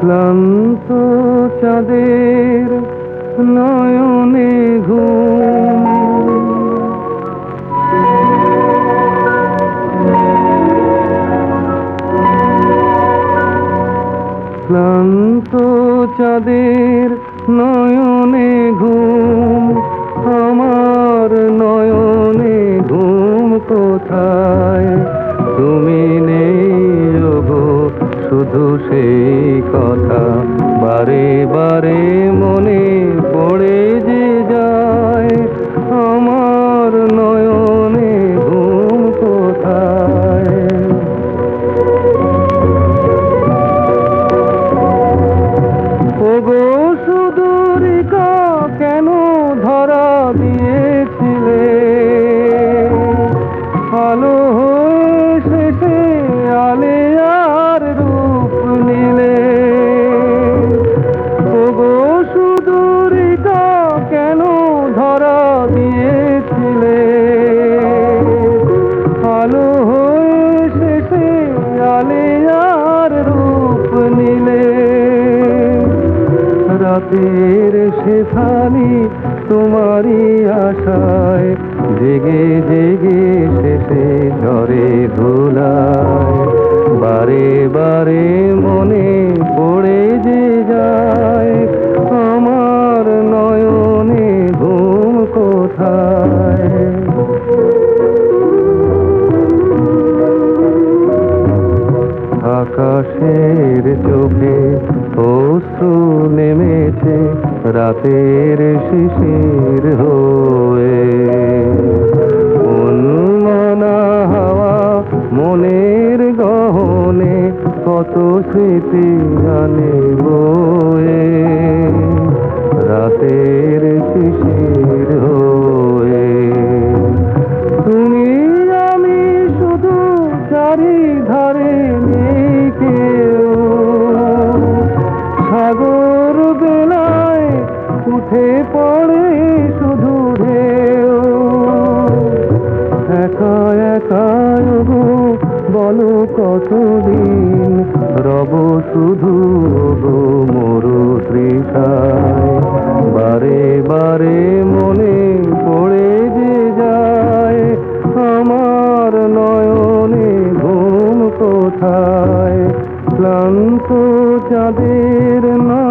ক্লান্ত চাঁদের নয়নে ঘুম ক্লান্ত চাঁদের নয়নে ঘুম বারে মনে রাতের সেখানি তোমারই আশায় জেগে জেগে শেষে নেমেছে রাতের শিশির হয়ে। উন্মনা হাওয়া মনের গহনে কত স্মৃতি আনে বয়ে। রাতের শিশির হয়ে। তুমি আমি শুধু চারিধারে নেই কেউ। সাগর বেলায় উঠে পড়ে শুধু ঢেউ। একা একা গো বলো কতদিন রব শুধু গো মরু বারে বারে মনে পড়ে যে যায়, আমার নয়নে ঘুম কোথায়? ক্লান্ত চাঁদের নয়নে